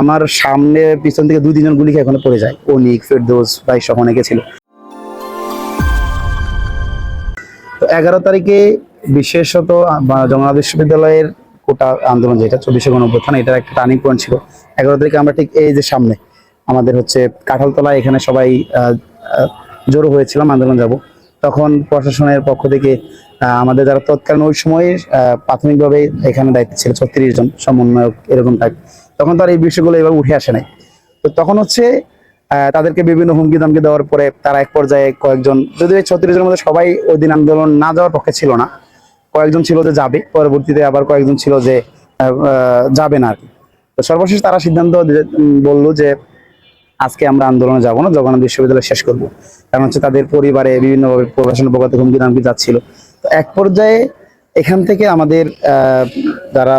আমার সামনে পিছন থেকে দুই, তিনজন গুলি এখানে পড়ে যায়। অনিক, ফেরদোস ভাই সহ অনেকে ছিল। তো এগারো তারিখে বিশেষত জগন্নাথ বিশ্ববিদ্যালয়ের কোটা আন্দোলন যেটা, চব্বিশে গণঅভ্যুত্থান, এটার একটা টার্নিং পয়েন্ট ছিল। এগারো তারিখে আমরা ঠিক এই যে সামনে, আমাদের হচ্ছে কাঁঠালতলা এখানে সবাই জড়ো হয়েছিলাম, আন্দোলন যাব। তখন প্রশাসনের পক্ষ থেকে আমাদের যারা তৎকালীন ওই সময়ে প্রাথমিকভাবে এখানে দায়িত্ব ছিল ছত্রিশ জন, সমন্বয়ক এরকম তখন তার এই বিষয়গুলো এবার উঠে আসে নাই। তো তখন হচ্ছে তাদেরকে বিভিন্ন হুমকি দামকি দেওয়ার পরে তারা এক পর্যায়ে কয়েকজন, যদিও এই ছত্রিশ জনের মধ্যে সবাই ওই দিন আন্দোলন না যাওয়ার পক্ষে ছিল না, কয়েকজন ছিল যে যাবে, পরবর্তীতে আবার কয়েকজন ছিল যে যাবে না আর কি। তো সর্বশেষ তারা সিদ্ধান্ত বলল যে, আজকে আমরা আন্দোলনে যাব না, জগন্নাথ বিশ্ববিদ্যালয় শেষ করব। কারণ হচ্ছে তাদের পরিবারে বিভিন্নভাবে প্রশাসনের পক্ষ থেকে হুমকি দামকি যাচ্ছিল। তো এক পর্যায়ে এখান থেকে আমাদের যারা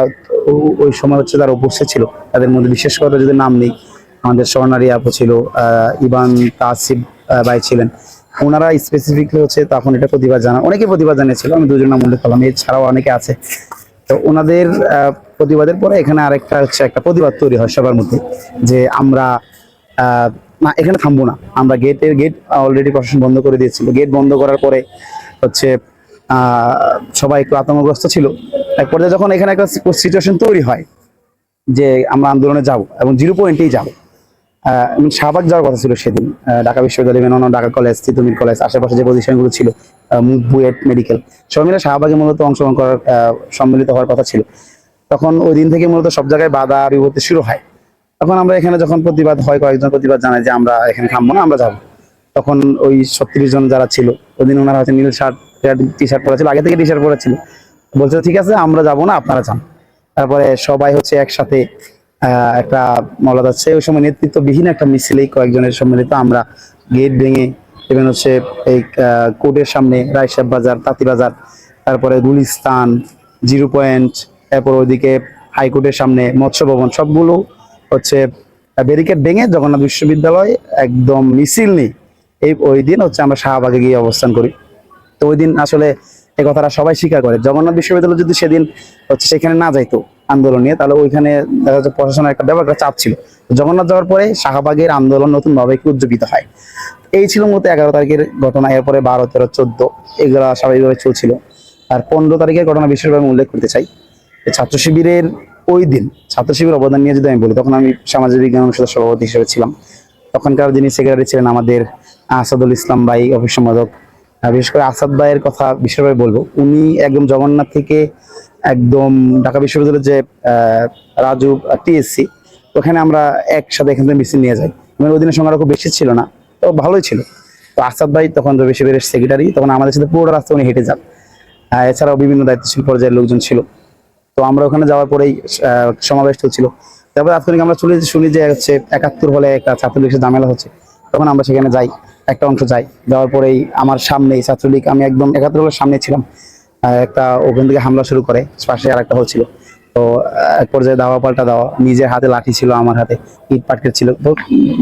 ওই সময় হচ্ছে যারা উপস্থিত ছিল। তাদের মধ্যে বিশেষ করে যদি নাম নেই, আমাদের স্বর্ণালী আপু ছিল ইবান তাসিব ভাই ছিলেন। ওনারা স্পেসিফিকলি হচ্ছে তখন এটা প্রতিবাদ জানা, অনেকে প্রতিবাদ জানিয়েছিল, আমি দুজন নাম উল্লেখ করলাম, এছাড়াও অনেকে আছে। তো ওনাদের প্রতিবাদের পরে এখানে আরেকটা হচ্ছে একটা প্রতিবাদ তৈরি হয় সবার মধ্যে, যে আমরা না, এখানে থামবো না। আমরা গেটের গেট অলরেডি প্রশাসন বন্ধ করে দিয়েছিল। গেট বন্ধ করার পরে হচ্ছে সবাই একটু আতঙ্কগ্রস্ত ছিল। এক পর্যায়ে যখন এখানে একটা সিচুয়েশন তৈরি হয় যে আমরা আন্দোলনে যাব এবং জিরো পয়েন্টেই যাব এবং শাহবাগ যাওয়ার কথা ছিল সেদিন ঢাকা বিশ্ববিদ্যালয় মেনন, ঢাকা কলেজ তিতুমির কলেজ আশেপাশে যে প্রতিষ্ঠানগুলো ছিল বুয়েট মেডিকেল সব মিলে শাহবাগে মূলত অংশগ্রহণ করার সম্মিলিত হওয়ার কথা ছিল। তখন ওই দিন থেকে মূলত সব জায়গায় বাধা বিপত্তি শুরু হয়। তখন আমরা এখানে যখন প্রতিবাদ হয়, কয়েকজন প্রতিবাদ জানায় যে আমরা এখানে থামবো না, আমরা যাব। তখন ওই ছত্রিশ জন যারা ছিল, ওই দিন ওনারা হচ্ছে নীল শার্ট টি শার্ট পরে ছিল আগে থেকে টি শার্ট পরে বলছে, ঠিক আছে, আমরা যাব না, আপনারা যান। তারপরে সবাই হচ্ছে একসাথে একটা মলা যাচ্ছে। ওই সময় নেতৃত্ববিহীন একটা মিছিলেই কয়েকজনের সম্মিলিত আমরা গেট ভেঙে এবং হচ্ছে এই কোর্টের সামনে রায়সাব বাজার তাঁতিবাজার তারপরে গুলিস্তান, জিরো পয়েন্ট, এরপর ওইদিকে হাইকোর্টের সামনে মৎস্য ভবন, সবগুলো হচ্ছে ব্যারিকেড ভেঙে জগন্নাথ বিশ্ববিদ্যালয় একদম মিছিল নেই। এই, ওই দিন হচ্ছে আমরা শাহবাগে গিয়ে অবস্থান করি। তো ওই দিন আসলে এই কথাটা সবাই স্বীকার করে। জগন্নাথ বিশ্ববিদ্যালয় যদি সেদিন হচ্ছে সেখানে না যাইতো আন্দোলন নিয়ে, তাহলে ওইখানে দেখা যাচ্ছে প্রশাসনের একটা ব্যাপার চাপ ছিল। জগন্নাথ যাওয়ার পরে শাহবাগের আন্দোলন নতুন ভাবে একটু উজ্জীবিত হয়। এই ছিল মূলত এগারো তারিখের ঘটনা, এরপরে বারো, তেরো, চোদ্দ, এগুলা স্বাভাবিকভাবে চলছিল। আর পনেরো তারিখের ঘটনা বিশেষভাবে উল্লেখ করতে চাই। ছাত্র শিবিরের ওই দিন, ছাত্র শিবির অবদান নিয়ে যদি আমি বলি, তখন আমি সামাজিক বিজ্ঞান অনুষদের সভাপতি হিসেবে ছিলাম। তখনকার যিনি সেক্রেটারি ছিলেন আমাদের আসাদুল ইসলাম ভাই, অফিস সম্পাদক বিশেষ করে আসাদ ভাইয়ের কথা বিশেষভাবে বলব, উনি একদম জগন্নাথ থেকে একদম ঢাকা বিশ্ববিদ্যালয়ের যে রাজু টিএসসি ওখানে আমরা একসাথে এখান থেকে মিছিল নিয়ে যাই। মানে ওই দিনের সংখ্যাটা খুব বেশি ছিল না, তো ভালোই ছিল। তো আসাদ ভাই তখন রবি শিবিরের সেক্রেটারি তখন আমাদের সাথে পুরো রাস্তা উনি হেঁটে যান। এছাড়াও বিভিন্ন দায়িত্বশীল পর্যায়ের লোকজন ছিল। তো আমরা ওখানে যাওয়ার পরেই সমাবেশ ছিল তারপরে তাৎক্ষণিক আমরা শুনি শুনি যে, হচ্ছে একাত্তর হলে একটা ছাত্রলীগের ঝামেলা হচ্ছে। তখন আমরা সেখানে যাই। একটা অংশ যাই যাওয়ার পরেই আমার সামনেই ছাত্রলীগ, আমি একদম একাত্তর হলের সামনে ছিলাম। একটা ওখান থেকে হামলা শুরু করে, পাশে আর একটা হচ্ছিল তো এক পর্যায়ে দাওয়া পাল্টা দেওয়া, নিজের হাতে লাঠি ছিল, আমার হাতে ইট পাটকেট ছিল। তো,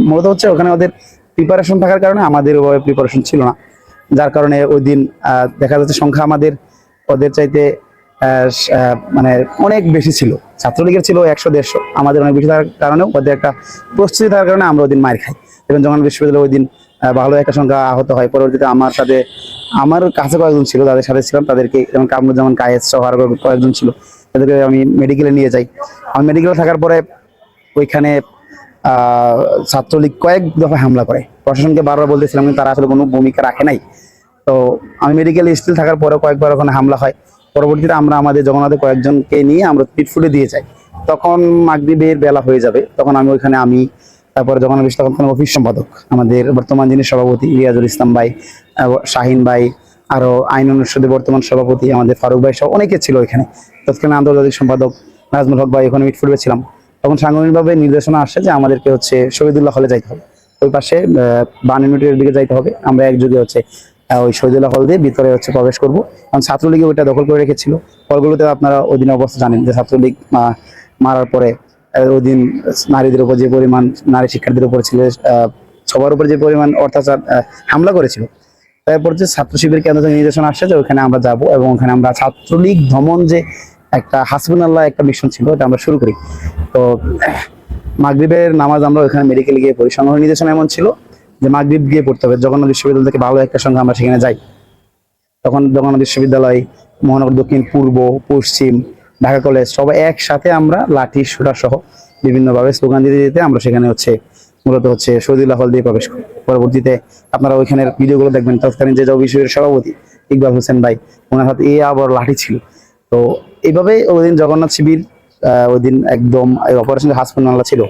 মূলত হচ্ছে ওখানে ওদের প্রিপারেশন থাকার কারণে আমাদের ওভাবে প্রিপারেশন ছিল না। যার কারণে ওই দিন দেখা যাচ্ছে সংখ্যা আমাদের, ওদের চাইতে মানে অনেক বেশি ছিল। ছাত্রলীগের ছিল একশো দেড়শো। আমাদের অনেক বেশি থাকার কারণেও ওদের একটা প্রস্তুতি থাকার কারণে আমরা ওই দিন মার খাই। এবং জগন্নাথ বিশ্ববিদ্যালয় ওই দিন ভালো একটা সংখ্যা আহত হয়। পরবর্তীতে আমার সাথে আমার কাছে কয়েকজন ছিল তাদের সাথে ছিলাম, তাদেরকে যেমন কামরুজ্জামান, কায়েস সহ কয়েকজন ছিল। তাদেরকে আমি মেডিকেলে নিয়ে যাই। আমি মেডিকেলে থাকার পরে ওইখানে ছাত্রলীগ কয়েক দফা হামলা করে। প্রশাসনকে বারবার বলতেছিলাম, কিন্তু তারা আসলে কোনো ভূমিকা রাখে নাই। তো আমি মেডিকেল স্টিল থাকার পরে কয়েকবার ওখানে হামলা হয়। পরবর্তীতে আমরা আমাদের জগন্নাথে কয়েকজনকে নিয়ে আমরা পিট ফুলে দিয়ে যাই। তখন মাগরিবের বেলা হয়ে যাবে। তখন আমি ওইখানে আমি তারপরে জগন্নাথ বিশ্ব তখন অফিস সম্পাদক আমাদের বর্তমান যিনি সভাপতি রিয়াজুল ইসলাম ভাই শাহিন ভাই আরও আইন অনুষদের বর্তমান সভাপতি আমাদের ফারুক ভাই সহ অনেকে ছিল এখানে। তৎকালীন আন্তর্জাতিক সম্পাদক নাজমুল হক ভাই, ওখানে মিটফুটে ছিলাম। তখন সাংগঠনিকভাবে নির্দেশনা আসছে যে আমাদেরকে হচ্ছে শহীদুল্লাহ হলে যাইতে হবে। ওই পাশে বান ইউনিটের দিকে যাইতে হবে। আমরা একযোগে হচ্ছে ওই শহীদুল্লাহ হল দিয়ে ভিতরে হচ্ছে প্রবেশ করব। কারণ ছাত্রলীগে ওইটা দখল করে রেখেছিল। ফলগুলোতে আপনারা ওই দিন অবস্থা জানেন যে ছাত্রলীগ মারার পরে ওই দিন নারীদের উপর যে পরিমাণ নারী শিক্ষার্থীদের উপর ছিল সবার উপর যে পরিমাণ আহ, হামলা করেছিল তারপর যে ছাত্র শিবির কেন্দ্র থেকে নির্দেশনা আসছে যে ওখানে আমরা যাব এবং ওখানে আমরা ছাত্রলীগ ভ্রমণ যে একটা হাসবুন আল্লাহ একটা মিশন ছিল এটা আমরা শুরু করি। তো মাগরিবের নামাজ আমরা ওখানে মেডিকেল গিয়ে পড়ি। সংগ্রহ নির্দেশনা এমন ছিল যে মাগরিব গিয়ে পড়তে হবে। জগন্নাথ বিশ্ববিদ্যালয় থেকে ভালো একটা সঙ্গে আমরা সেখানে যাই। তখন জগন্নাথ বিশ্ববিদ্যালয় মহানগর দক্ষিণ পূর্ব পশ্চিম ঢাকা কলেজ সবাই একসাথে আমরা লাঠি সোটা সহ বিভিন্নভাবে স্লোগান দিতে দিতে আমরা সেখানে হচ্ছে মূলত হচ্ছে শহীদুল্লাহ হল দিয়ে প্রবেশ করি। পরবর্তীতে আপনারা ওইখানের ভিডিওগুলো দেখবেন, তৎকালীন যে বিষয়ের সভাপতি ইকবাল হোসেন ভাই, ওনার হাতে এ আবার লাঠি ছিল। তো এইভাবে ওই দিন জগন্নাথ শিবির ওই দিন একদম অপারেশন হাসপাতাল ছিল,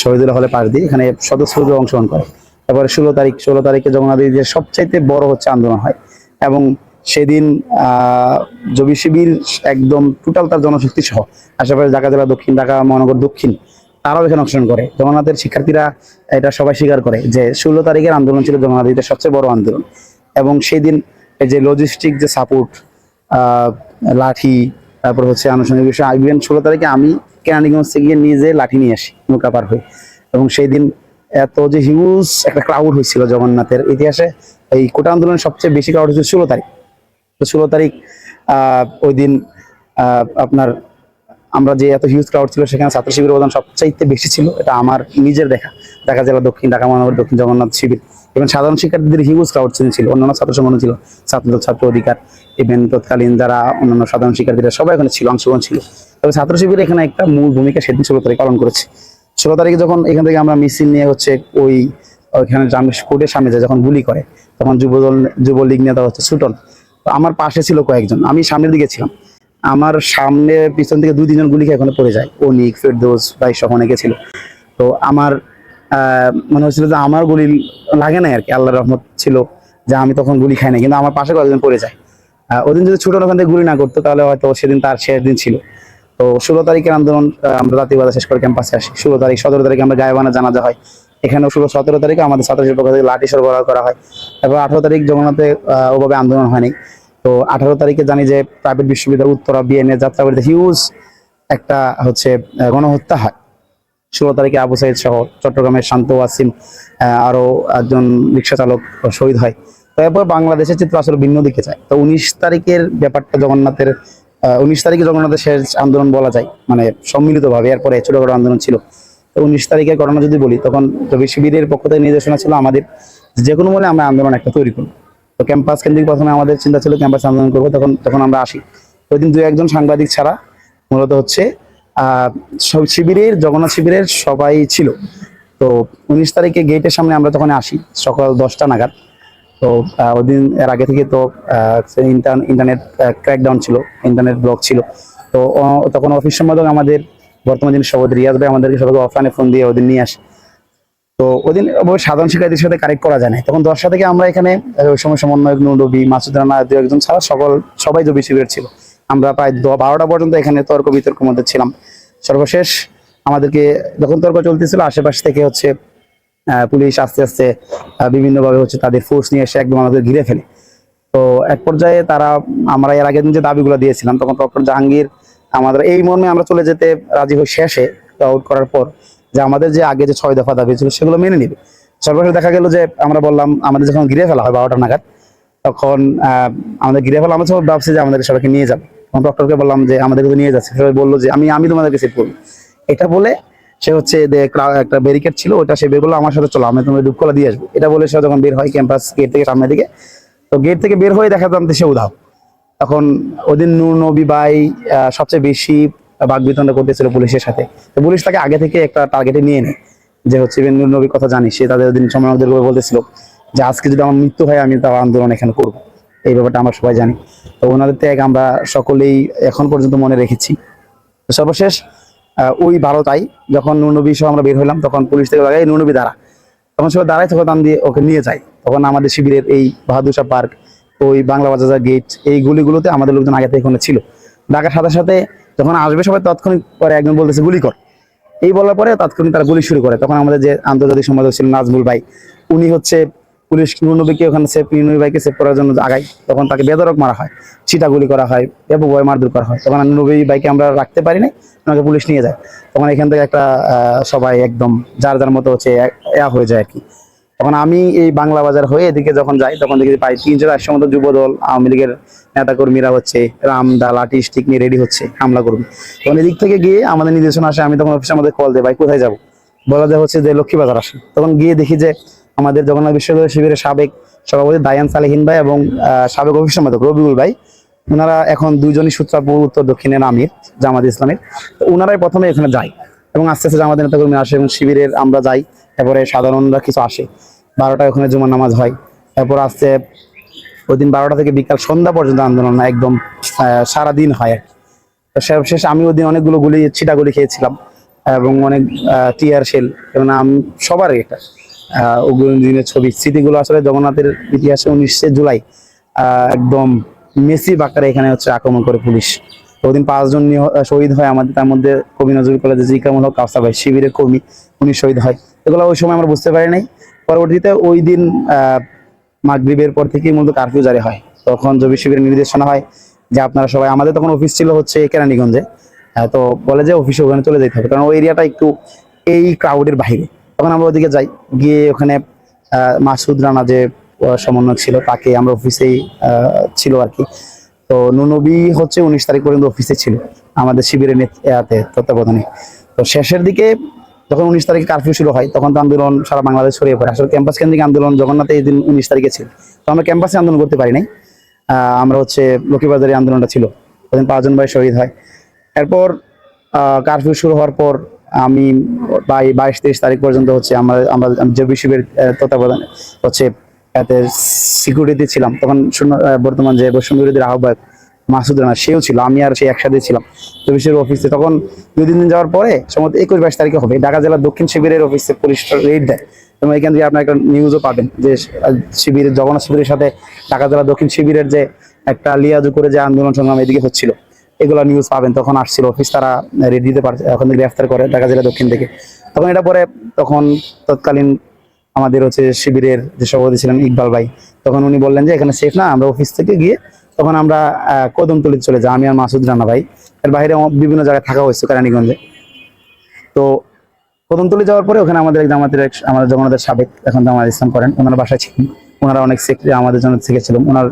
শহীদুল্লাহ হলে পাশ দিয়ে এখানে সদস্যরূপে অংশগ্রহণ করে। তারপরে ষোলো তারিখ, ষোলো তারিখে জগন্নাথ সবচাইতে বড় হচ্ছে আন্দোলন হয় এবং সেদিন জবি শিবির একদম টোটাল তার জনশক্তি সহ। আশেপাশে ঢাকা জেলা দক্ষিণ, ঢাকা মহানগর দক্ষিণ, তারাও এখানে অংশগ্রহণ করে। জগন্নাথের শিক্ষার্থীরা এটা সবাই স্বীকার করে যে, ষোলো তারিখের আন্দোলন ছিল জগন্নাথের সবচেয়ে বড় আন্দোলন। এবং সেই দিন এই যে লজিস্টিক যে সাপোর্ট লাঠি, তারপর হচ্ছে আনুষঙ্গিক বিষয় ইভেন ষোলো তারিখে আমি কেরানীগঞ্জ থেকে গিয়ে নিজে লাঠি নিয়ে আসি, নৌকা পার হয়ে। এবং সেই দিন এত যে হিউজ একটা ক্রাউড হয়েছিল জগন্নাথের ইতিহাসে, এই কোটা আন্দোলনের সবচেয়ে বেশি ক্রাউড হয়েছিল ষোলো তারিখ। তো ষোলো তারিখ ওই দিন আপনার আমরা যে এত হিউজ ক্রাউড ছিল, সেখানে ছাত্র শিবির অবদান সবচাইতে বেশি ছিল। এটা আমার নিজের দেখা। ঢাকা জেলা দক্ষিণ, ঢাকা মহানগর দক্ষিণ জগন্নাথ শিবির। এবং সাধারণ শিক্ষার্থীদের হিউজ ক্রাউড ছিল অন্যান্য ছাত্র সংগঠন ছিল। ছাত্রদল ছাত্র অধিকার ইভেন তৎকালীন যারা অন্যান্য সাধারণ শিক্ষার্থীরা, সবাই এখানে ছিল, অংশগ্রহণ ছিল। তবে ছাত্র শিবির এখানে একটা মূল ভূমিকা সেদিন ষোলো তারিখ পালন করেছে। ষোলো তারিখে যখন এখান থেকে আমরা মিছিল নিয়ে হচ্ছে ওই, ওইখানে কোর্টের সামনে যায়, যখন গুলি করে, তখন যুবদল, যুবলীগ নেতা হচ্ছে সুটন। আমার পাশে ছিল কয়েকজন। আমি সামনের দিকে ছিলাম। আমার সামনে পিছন থেকে দুই, তিনজন গুলি খেয়ে ওখানে পড়ে যায়। অনিক, ফেরদোস, ভাই সহ অনেকে ছিল। তো আমার মনে হচ্ছিল যে আমার গুলি লাগে না আর কি। আল্লাহ রহমত ছিল যে আমি তখন গুলি খাই না কিন্তু আমার পাশে কয়েকজন পড়ে যায়। ওদিন যদি ছোট ওখান থেকে গুলি না করতো, তাহলে হয়তো সেদিন তার শেষ দিন ছিল। তো ষোলো তারিখের আন্দোলন আমরা জাতীয়বাদা শেষ করে ক্যাম্পাসে আসি। ষোলো তারিখ, সতেরো তারিখে আমরা গায়েবানা জানাজা হয়। এখানেও ষোলো সতেরো তারিখে আমাদের ছাত্র শিল্প থেকে লাঠি সরবরাহ করা হয়। তারপর আঠারো তারিখ জগন্নাথে ওভাবে আন্দোলন হয়নি। তো আঠারো তারিখে জানি যে প্রাইভেট বিশ্ববিদ্যালয় উত্তরা বিএনএ যাত্রাবাড়িতে হিউজ একটা হচ্ছে গণহত্যা হয়। ষোলো তারিখে আবু সাইদ সহ চট্টগ্রামের শান্ত ওয়াসিম আহ, আরও একজন রিক্সা চালক শহীদ হয়। তো এরপর বাংলাদেশের চিত্র আসলে ভিন্ন দিকে যায়। তো উনিশ তারিখের ব্যাপারটা জগন্নাথের উনিশ তারিখে জগন্নাথের শেষ আন্দোলন বলা যায়। মানে সম্মিলিতভাবে এরপরে ছোটখাটো আন্দোলন ছিল। উনিশ তারিখের ঘটনা যদি বলি, তখন রবি শিবিরের পক্ষ থেকে নির্দেশনা ছিল আমাদের যে কোনো মূল্যে আমরা আন্দোলন একটা তৈরি করব। তো ক্যাম্পাস কেন্দ্রিক প্রথমে আমাদের চিন্তা ছিল ক্যাম্পাস আন্দোলন করব, তখন তখন আমরা আসি। ওই দিন দু একজন সাংবাদিক ছাড়া মূলত হচ্ছে সব শিবিরের, জগন্নাথ শিবিরের সবাই ছিল। তো উনিশ তারিখে গেটের সামনে আমরা তখন আসি, সকাল দশটা নাগাদ। তো ওই দিন এর আগে থেকে তো ইন্টারনেট ক্র্যাকডাউন ছিল ইন্টারনেট ব্লক ছিল। তো তখন অফিস সম্পাদক আমাদের বর্তমান যিনি সভাপতি রিয়াজ ভাই, আমাদেরকে সবাইকে অফলাইনে ফোন দিয়ে ওদিন নিয়ে আসে। তো ওদিন সাধারণ শিক্ষার্থীর সাথে কারেক্ট করা যায় না তখন দশটা থেকে আমরা এখানে ওই সময় সমন্বয়ক নুরবি মাসুদ রানা দু একজন ছাড়া সকল, সবাই জবি শিবির ছিল। আমরা প্রায় বারোটা পর্যন্ত এখানে তর্ক বিতর্কের মধ্যে ছিলাম। সর্বশেষ আমাদেরকে যখন তর্ক চলতেছিল, আশেপাশ থেকে হচ্ছে পুলিশ আস্তে আস্তে বিভিন্নভাবে হচ্ছে তাদের ফোর্স নিয়ে এসে একদম আমাদের ঘিরে ফেলে। তো এক পর্যায়ে তারা, আমরা এর দিন যে দাবিগুলো দিয়েছিলাম, তখন ডক্টর জাহাঙ্গীর আমাদের, এই মর্মে আমরা চলে যেতে রাজি হই শেষে আউট করার পর, যে আমাদের যে আগে যে ছয় দফা দাবি ছিল সেগুলো মেনে নিবে। সর্বশেষ দেখা গেল যে আমরা বললাম, আমাদের যখন ঘিরে ফেলা হয় বারোটা নাগাদ, তখন আমাদের ঘিরে ফেলা, আমরা সব ভাবছি যে আমাদের সবাইকে নিয়ে যাবে। তখন ডক্টরকে বললাম যে আমাদেরকে তো নিয়ে যাচ্ছে, সবাই বলল যে আমি আমি তোমাদেরকে সেট করব। এটা বলে সে হচ্ছে যে একটা ব্যারিকেড ছিল, ওটা সে বের করল, আমার সাথে চলো, আমি তোমাদের ডুবকলা দিয়ে আসব। এটা বলে সে যখন বের হয় ক্যাম্পাস গেট থেকে সামনের দিকে, তো গেট থেকে বের হয়ে দেখা যাচ্ছে সে উধাও। তখন ওদিন নূর নবী ভাই সবচেয়ে বেশি বাগবিতণ্ডা করতেছিল পুলিশের সাথে। তো পুলিশ তাকে আগে থেকে একটা টার্গেটে নিয়ে নেয় যে হচ্ছে নূর নবীর কথা জানি সে তাদের ওদিন সম্মানকদের বলতেছিল যে আজকে যদি আমার মৃত্যু হয় আমি তাও আন্দোলন এখানে করব। এই ব্যাপারটা আমরা সবাই জানি। তো ওনাদের ত্যাগ আমরা সকলেই এখন পর্যন্ত মনে রেখেছি। সর্বশেষ ওই বারোটায় যখন নুরনবী সহ আমরা বের হলাম তখন পুলিশ থেকে লাগাই নুরনবী দাঁড়া। তখন সবাই দাঁড়ায়, তখন আমি দিয়ে ওকে নিয়ে যায় তখন আমাদের শিবিরের এই বাহাদুর শাহ পার্ক ওই বাংলা বাজার গেট এই গুলিগুলোতে আমাদের লোকজন আগে থেকে ওখানে ছিল। ডাকার সাথে সাথে যখন আসবে সবাই তৎক্ষণিক পরে একজন বলতেছে, গুলি কর। এই বলার পরে তাৎক্ষণিক তারা গুলি শুরু করে। তখন আমাদের যে আন্তর্জাতিক সম্পাদক ছিল নাজমুল ভাই, উনি হচ্ছে পুলিশ নুরনবীকে ওখানে সেফ নুরনবী ভাইকে সেভ করার জন্য আগাই তখন তাকে বেদরক মারা হয়, ছিটা গুলি করা হয়, ব্যাপক ভয় মারধর করা হয়। তখন নবী ভাইকে আমরা রাখতে পারি নাই, ওনাকে পুলিশ নিয়ে যায়। তখন এখান থেকে একটা সবাই একদম যার যার মতো হচ্ছে এয়া হয়ে যায় আর কি। তখন আমি এই বাংলা বাজার হয়ে এদিকে যখন যাই, তখন দেখি প্রায় তিনশো চারশো মতো যুবদল, আওয়ামী লীগের নেতা কর্মীরা হচ্ছে রামদা লাঠি স্টিক নিয়ে রেডি হচ্ছে হামলা করবে। তখন এদিক থেকে গিয়ে আমাদের নির্দেশনা আসে, আমি তখন অফিসে আমাদের কল দেয় ভাই, কোথায় যাব? বলা যায় হচ্ছে যে লক্ষ্মীবাজার আসে। তখন গিয়ে দেখি যে আমাদের জগন্নাথ বিশ্ববিদ্যালয় শিবিরের সাবেক সভাপতি দায়ান সালেহিন ভাই এবং সাবেক অফিস সম্পাদক রবিউল ভাই ওনারা এখন দুইজনই সূত্রাপুর, উত্তর দক্ষিণের আমির জামাত ইসলামের ওনারাই প্রথমে এখানে যায়। এবং আস্তে আস্তে জামাতের নেতাকর্মী আসে এবং শিবিরের আমরা যাই, তারপরে সাধারণরা কিছু আসে। বারোটা ওখানে জুমার নামাজ হয়। তারপর আসতে ওই দিন বারোটা থেকে বিকাল সন্ধ্যা পর্যন্ত আন্দোলন একদম সারাদিন হয়। তো সর্বশেষ আমি ওই দিন অনেকগুলো গুলি ছিটা গুলি খেয়েছিলাম এবং অনেক টিয়ার শেল এবং আম সবার এটা ওগুলো দিনের ছবি। স্মৃতিগুলো আসলে জগন্নাথের ইতিহাসে উনিশে জুলাই একদম মেসি বাকারে এখানে হচ্ছে আক্রমণ করে পুলিশ। ওদিন পাঁচজন শহীদ হয় আমাদের, তার মধ্যে কবি নজরুল কলেজে জিকামুল হক কাউসা ভাই শিবিরের কর্মী, উনি শহীদ হয়। এগুলো ওই সময় আমরা বুঝতে পারি নাই। পরবর্তীতে ওই দিন মাগরিবের পর থেকেই মূলত কারফিউ জারি হয়। তখন জবি শিবিরের নির্দেশনা হয় যে আপনারা সবাই, আমাদের তখন অফিস ছিল হচ্ছে কেরানীগঞ্জে। তো বলে যে অফিসে ওখানে চলে যেতে হবে। কারণ ওই এরিয়াটা একটু এই ক্রাউডের বাইরে। তখন আমরা ওদিকে যাই, গিয়ে ওখানে মাসুদ রানা যে সমন্বয় ছিল, তাকে আমরা অফিসেই ছিল আর কি। তো নুনবী হচ্ছে উনিশ তারিখ পর্যন্ত অফিসে ছিল, আমাদের শিবিরের নেত- ইয়াতে তত্ত্বাবধানে। তো শেষের দিকে যখন উনিশ তারিখে কারফিউ শুরু হয়, তখন তো আন্দোলন সারা বাংলাদেশ ছড়িয়ে পড়ে। আসলে ক্যাম্পাস কেন্দ্রিক আন্দোলন জগন্নাথে এই দিন উনিশ তারিখে ছিল। তো আমরা ক্যাম্পাসে আন্দোলন করতে পারি নাই। আমরা হচ্ছে লক্ষ্মীবাজারে আন্দোলনটা ছিল। ওদিন পাঁচজন ভাই শহীদ হয়। এরপর কারফিউ শুরু হওয়ার পর আমি বাই বাইশ, তেইশ তারিখ পর্যন্ত হচ্ছে আমরা আমরা যে বিশ্ববের তত্ত্বাবধানে হচ্ছে এতে সিকিউরিটি ছিলাম। তখন বর্তমান যে বৈষম্য বিরোধীর আহ্বায়ক মাসুদ রানা সেও ছিল। আমি আর সে একসাথে ছিলাম। তো বিশ্বের অফিসে তখন দুই, তিন দিন যাওয়ার পরে সম্ভবত একুশ বাইশ তারিখে হবে। ঢাকা জেলার দক্ষিণ শিবিরের অফিসে পুলিশ রেড দেয়। এবং এখান থেকে আপনার একটা নিউজও পাবেন যে শিবিরের জগন্নাথ শিবিরের সাথে ঢাকা জেলার দক্ষিণ শিবিরের যে একটা লিয়াজু করে যে আন্দোলন সংগ্রাম এদিকে হচ্ছিল, এগুলো নিউজ পাবেন। তখন আসছিল অফিস তারা রেড দিতে পারছে থেকে গ্রেফতার করে ঢাকা জেলা দক্ষিণ থেকে তখন এটা পরে তখন তৎকালীন আমাদের হচ্ছে শিবিরের যে সভাপতি ছিলেন ইকবাল ভাই, তখন উনি বললেন যে এখানে সেফ না, আমরা অফিস থেকে গিয়ে তখন আমরা কদমতলিতে চলে যাই, আমি আর মাসুদ রানা ভাই। এর বাইরে বিভিন্ন জায়গায় থাকা হয়েছে কেরানীগঞ্জে। তো কদমতলি যাওয়ার পরে ওখানে আমাদের এক আমাদের জগন্নাথের সাবেক এখন জামাত ইসলাম করেন। ওনারা বাসায় ছিলেন ওনারা অনেক সেক্রেটারি আমাদের জন্য শিখেছিলেন ওনার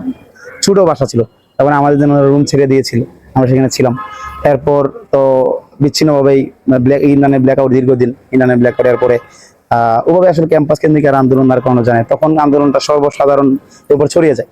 ছোটো বাসা ছিল। মানে আমাদের জন্য রুম ছেড়ে দিয়েছিল। আমরা সেখানে ছিলাম। এরপর তো বিচ্ছিন্নভাবেই ব্ল্যাক ইন্ডিয়ানে ব্ল্যাক আউট দীর্ঘদিন ইন্ডিয়ানে ব্ল্যাক আউট এর পরে ওভাবে আসলে ক্যাম্পাস কেন্দ্রিক আর আন্দোলন আর কোনো জানে তখন আন্দোলনটা সর্বসাধারণ উপর ছড়িয়ে যায়।